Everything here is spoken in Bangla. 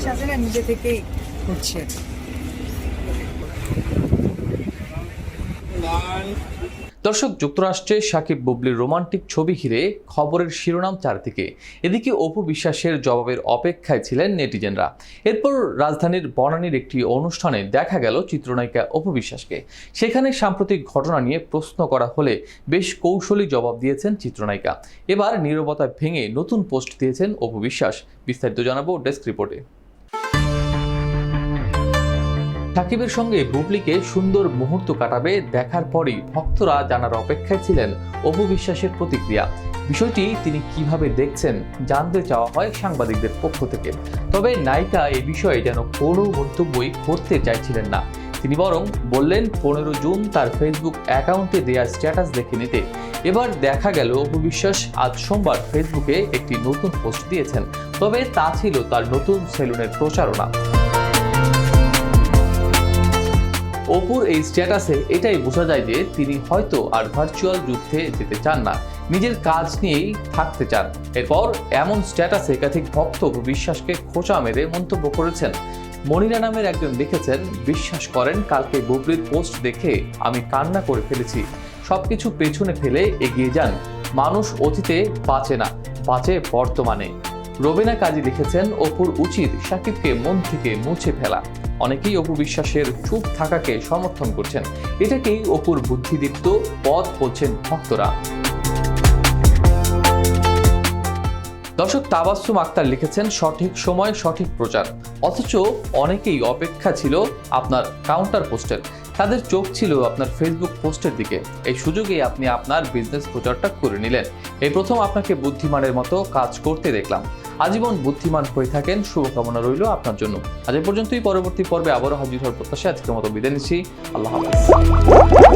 জিনিস আছে না, নিজে থেকেই হচ্ছে। দর্শক, যুক্তরাষ্ট্রে সাকিব বুবলির রোমান্টিক ছবি ঘিরে খবরের শিরোনাম চারদিকে। এদিকে অপু বিশ্বাসের জবাবের অপেক্ষায় ছিলেন নেটিজেনরা। এরপর রাজধানীর বনানীর একটি অনুষ্ঠানে দেখা গেল চিত্রনায়িকা অপু বিশ্বাসকে। সেখানে সাম্প্রতিক ঘটনা নিয়ে প্রশ্ন করা হলে বেশ কৌশলী জবাব দিয়েছেন চিত্রনায়িকা। এবার নীরবতা ভেঙে নতুন পোস্ট দিয়েছেন অপু বিশ্বাস। বিস্তারিত জানাব ডেস্ক রিপোর্টে। সাকিবের সঙ্গে বুবলিকে সুন্দর মুহূর্ত কাটাবে দেখার পরই ভক্তরা জানার অপেক্ষায় ছিলেন অপু বিশ্বাসের প্রতিক্রিয়া। বিষয়টি তিনি কীভাবে দেখছেন জানতে চাওয়া হয় সাংবাদিকদের পক্ষ থেকে। তবে নায়িকা এই বিষয়ে যেন কোনো মন্তব্যই করতে চাইছিলেন না। তিনি বরং বললেন, পনেরো জুন তার ফেসবুক অ্যাকাউন্টে দেওয়া স্ট্যাটাস দেখে নিতে। এবার দেখা গেল অপু বিশ্বাস আজ সোমবার ফেসবুকে একটি নতুন পোস্ট দিয়েছেন। তবে তা ছিল তার নতুন সেলুনের প্রচারণা। অপুর এই স্ট্যাটাসে এটাই বোঝা যায় যে তিনি হয়তো আর ভার্চুয়াল যুদ্ধে যেতে চান না। নিজের কাজ নিয়েই থাকতে চান। এরপর এমন স্ট্যাটাসে একাধিক ভক্ত বিশ্বাসকে খোঁচা মেরে মন্তব্য করেছেন। মনিরা নামের একজন লিখেছেন, বিশ্বাস করেন, কালকে বুবলির পোস্ট দেখে আমি কান্না করে ফেলেছি। সবকিছু পেছনে ফেলে এগিয়ে যান। মানুষ অতীতে বাঁচে না, বাঁচে বর্তমানে। রবিনা কাজী লিখেছেন, অপুর উচিত সাকিবকে মন থেকে মুছে ফেলা। অনেকেই অপু বিশ্বাসের চুপ থাকাকে সমর্থন করছেন। এটাকেই অপুর বুদ্ধিদীপ্ত পথ বলছেন ভক্তরা। দর্শক তাবাসসুম আক্তার লিখেছেন, সঠিক সময় সঠিক প্রচার। অথচ অনেকেই অপেক্ষা ছিল আপনার কাউন্টার পোস্টের তাদের চোখ ছিল আপনার ফেসবুক পোস্টের দিকে। এই সুযোগে আপনি আপনার বিজনেস প্রচারটা করে নিলেন। এই প্রথম আপনাকে বুদ্ধিমানের মতো কাজ করতে দেখলাম। আজীবন বুদ্ধিমান হয়ে থাকেন, শুভকামনা রইল আপনার জন্য। আজ পর্যন্তই। পরবর্তী পর্বে আবারও হাজির হওয়ার প্রত্যাশা আজকের মতো বিদায় নিচ্ছি। আল্লাহ হাফিজ।